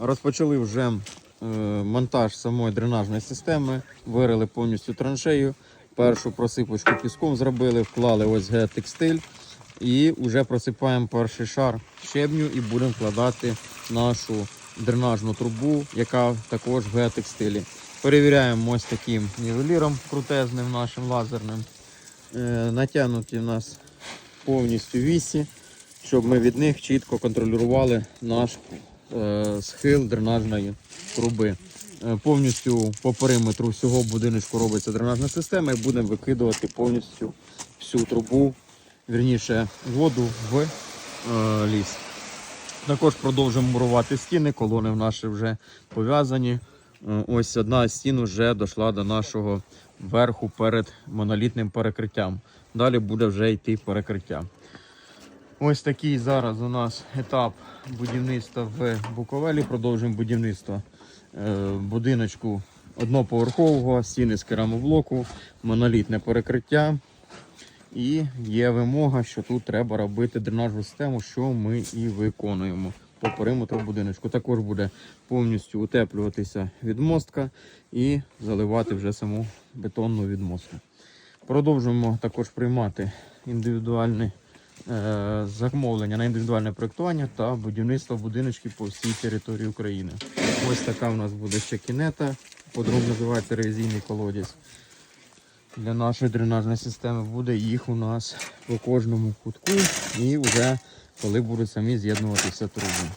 Розпочали вже е, монтаж самої дренажної системи, вирили повністю траншею. Першу просипочку піском зробили, вклали ось геотекстиль і вже просипаємо перший шар щебню і будемо вкладати нашу дренажну трубу, яка також в геотекстилі. Перевіряємо ось таким нівеліром крутезним нашим лазерним. Е, натягнуті в нас повністю вісі, щоб ми від них чітко контролювали наш схил дренажної труби. Е, повністю по периметру всього будиночку робиться дренажна система і будемо викидувати повністю всю трубу, вірніше воду в е, ліс. Також продовжуємо мурувати стіни, колони в наші вже пов'язані. Е, Ось одна з стін вже дійшла до нашого верху перед монолітним перекриттям. Далі буде вже йти перекриття. Ось такий зараз у нас етап будівництва в Буковелі. Продовжуємо будівництво е, будиночку одноповерхового, стіни з керамоблоку, монолітне перекриття. І є вимога, що тут треба робити дренажну систему, що ми і виконуємо по периметру будиночку. Також буде повністю утеплюватися відмостка і заливати вже саму бетонну відмостку. Продовжуємо також приймати індивідуальне е, замовлення на індивідуальне проєктування та будівництво будиночків по всій території України. Ось така у нас буде ще кінета, по-другому називається ревізійний колодязь. Для нашої дренажної системи буде їх у нас по кожному кутку і вже коли будуть самі з'єднуватися труби.